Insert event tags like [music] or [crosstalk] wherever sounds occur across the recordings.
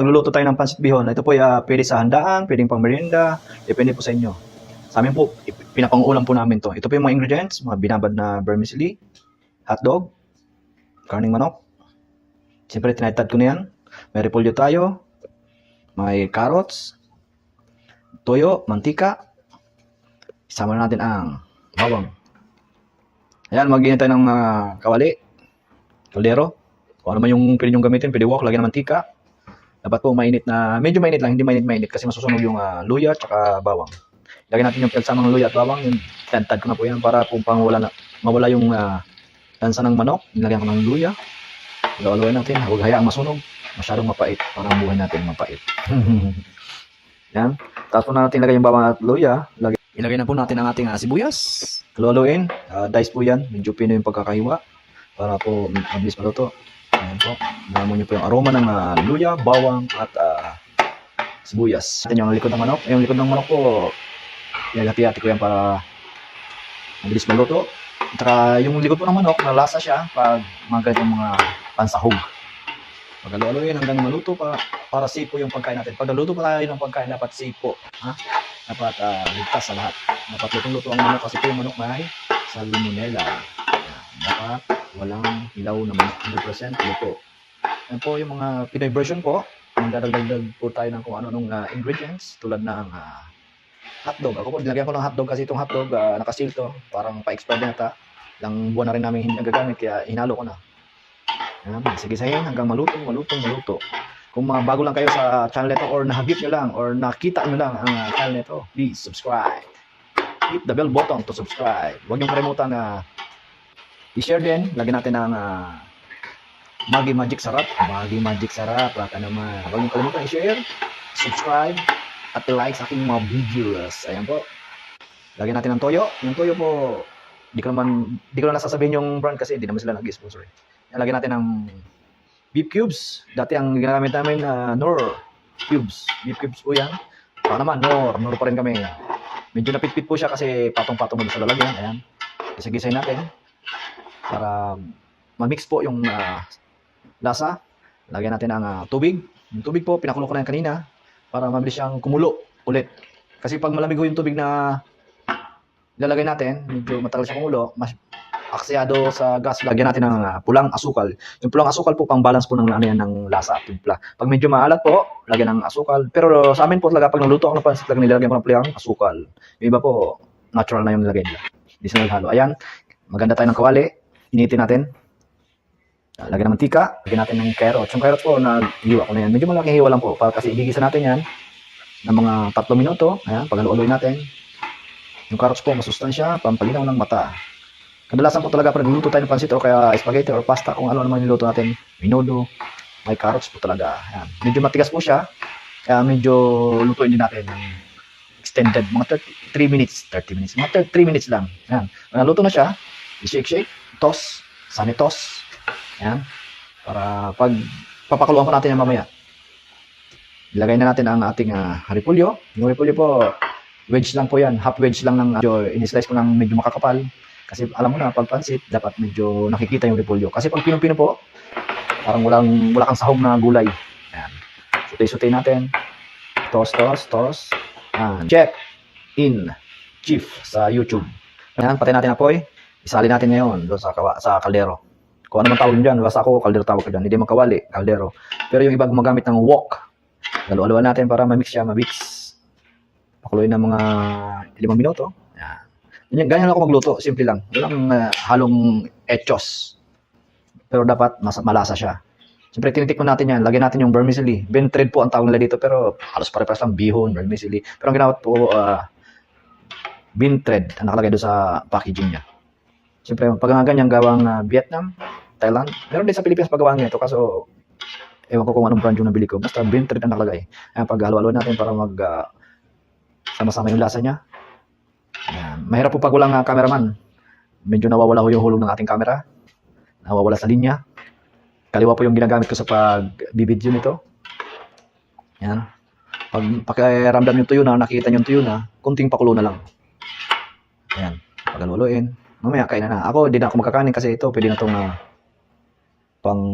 Nagluluto tayo ng pansit bihon. Ito po ay ah, pwede sa handaan, pwedeng pang merienda, depende po sa inyo. Sa amin po, pinapangulam po namin to. Ito po yung mga ingredients, mga binabad na vermicelli, hotdog, karning manok. Siyempre, tinatad ko na yan. May repolyo tayo, may carrots, toyo, mantika. Isama na natin ang bawang. Ayan, mag tayo ng ah, kawali, kaldero. Kung ano man yung pwede nyo gamitin, pwede wok, lagyan ng mantika. Dapat po mainit na, medyo mainit lang, hindi mainit-mainit kasi masusunog yung ah, luya at bawang. Lagyan natin yung pagsamang luya at bawang, yung tantad ko na po yan para kung pang wala na, mawala yung uh, ng manok. Nilagyan ko ng luya. Lawalawan natin, huwag hayaang masunog. Masyadong mapait, parang buhay natin mapait. [laughs] yan. Tapos po natin lagay yung bawang at luya. Lagay, ilagay na po natin ang ating ah, sibuyas. Luluin, uh, dice po yan. Medyo pino yung pagkakahiwa para po mabilis maluto. Ayan po. Namo niyo po yung aroma ng ah, luya, bawang, at ah, sibuyas. Ayan yung likod ng manok. Yung likod ng manok po, ilagati-hati ko yan para mabilis maluto. At yung likod po ng manok, nalasa siya pag mga ganitong mga pansahog. Pag aluin hanggang maluto pa, para safe po yung pagkain natin. Pag naluto pa tayo ng pagkain, dapat safe po. Ha? Dapat ah, ligtas sa lahat. Dapat lutong-luto ang manok kasi po yung manok may salmonella. Ayan. Dapat walang hilaw na manok 100% luto. Yan po yung mga Pinoy version po. Magdadagdag po tayo ng kung ano nung ah, ingredients tulad ng ah, hotdog. Ako po, nilagyan ko ng hotdog kasi itong hotdog uh, nakasil to. Parang pa-expire na yata. Ilang buwan na rin namin hindi nagagamit kaya hinalo ko na. Yan, sige sahin hanggang malutong, malutong, maluto. Kung mga bago lang kayo sa channel nito or nahagip nyo lang or nakita nyo lang ang ah, channel nito, please subscribe. Hit the bell button to subscribe. Huwag niyong kalimutan na i-share din. Lagyan natin ng uh, Maggi Magic Sarap. Maggi Magic Sarap. Baka naman. Huwag niyong kalimutan i-share, subscribe, at i-like sa aking mga videos. Ayan po. Lagyan natin ng toyo. Yung toyo po, di ko naman, di ko na nasasabihin yung brand kasi hindi naman sila nag-sponsor. Yan, Lagyan natin ng beef cubes. Dati ang ginagamit namin, uh, Nor cubes. Beef cubes po yan. Baka naman, Nor. Nor pa rin kami. Medyo napitpit po siya kasi patong-patong mo sa lalagyan. Ayan. Isagisay natin para ma-mix po yung ah, lasa. Lagyan natin ang ah, tubig. Yung tubig po, pinakulo ko na yan kanina para mabilis siyang kumulo ulit. Kasi pag malamig yung tubig na ilalagay natin, medyo matagal siya kumulo, mas aksyado sa gas, lagyan natin ng ah, pulang asukal. Yung pulang asukal po, pang balance po ng, ano yan, ng lasa at timpla. Pag medyo maalat po, lagyan ng asukal. Pero sa amin po talaga, pag naluto ako ng pansit, talagang nilalagyan ko ng pulang asukal. Yung iba po, natural na yung nilagay nila. Hindi sila naghalo. Ayan, maganda tayo ng kawali. Initin natin. Lagyan ng mantika, lagyan natin ng carrots. Yung carrots po, nag-hiwa ko na yan. Medyo malaking hiwa lang po. Para kasi igigisa natin yan ng mga tatlong minuto. Ayan, pag-aluloy natin. Yung carrots po, masustansya, pampalinaw ng mata. Kadalasan po talaga pag nagluto tayo ng pansit o kaya spaghetti or pasta, kung ano naman niluto natin, minudo, may carrots po talaga. Ayan. Medyo matigas po siya, kaya medyo lutuin din natin ng extended, mga 33 minutes, 30 minutes, mga 3 minutes lang. Ayan. Naluto na siya, i-shake-shake, sunny toss, Ayan. Para pag papakuluan pa natin yan mamaya. Ilagay na natin ang ating uh, repolyo. Yung repolyo po, wedge lang po yan. Half wedge lang ng medyo in-slice ko ng medyo makakapal. Kasi alam mo na, pag pansit, dapat medyo nakikita yung repolyo. Kasi pag pinong-pino po, parang walang, wala kang sahog na gulay. Ayan. Sutay-sutay natin. Toss, toss, toss. Ayan. Check in chief sa YouTube. Ayan, patay natin apoy. Isali natin ngayon doon sa, kawa, sa kaldero. Kung ano man tawag dyan, basta ako, kaldero tawag ko dyan. Hindi man kawali, kaldero. Pero yung iba gumagamit ng wok. Lalo-alawan natin para ma-mix siya, ma-mix. Pakuloy ng mga limang minuto. Yan. Ganyan, ganyan lang ako magluto, simple lang. Walang ah, halong etchos. Pero dapat mas malasa siya. Siyempre, tinitikman natin yan. Lagyan natin yung vermicelli. Bentred po ang tawag nila dito, pero halos pare-pares lang bihon, vermicelli. Pero ang ginawat po, uh, bentred ang nakalagay doon sa packaging niya. Siyempre, pag nga ganyan gawang ah, Vietnam, Thailand, meron din sa Pilipinas paggawa nito. Kaso, ewan ko kung anong brand yung nabili ko. Basta bentred ang nakalagay. Ayan, pag halo natin para mag ah, sama-sama yung lasa niya. Ayan. Mahirap po pag walang ah, cameraman. Medyo nawawala ho yung hulog ng ating camera. Nawawala sa linya. Kaliwa po yung ginagamit ko sa pag-video nito. Yan. Pag pakiramdam yung tuyo na, nakita yung tuyo na, kunting pakulo na lang. Ayan. Pag-aluluin. Mamaya, kain na na. Ako, hindi na ako makakanin kasi ito, pwede na itong ah, pang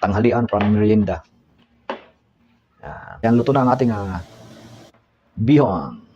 tanghalian, pang merienda. Yan. Yan, luto na ang ating ah, bihon.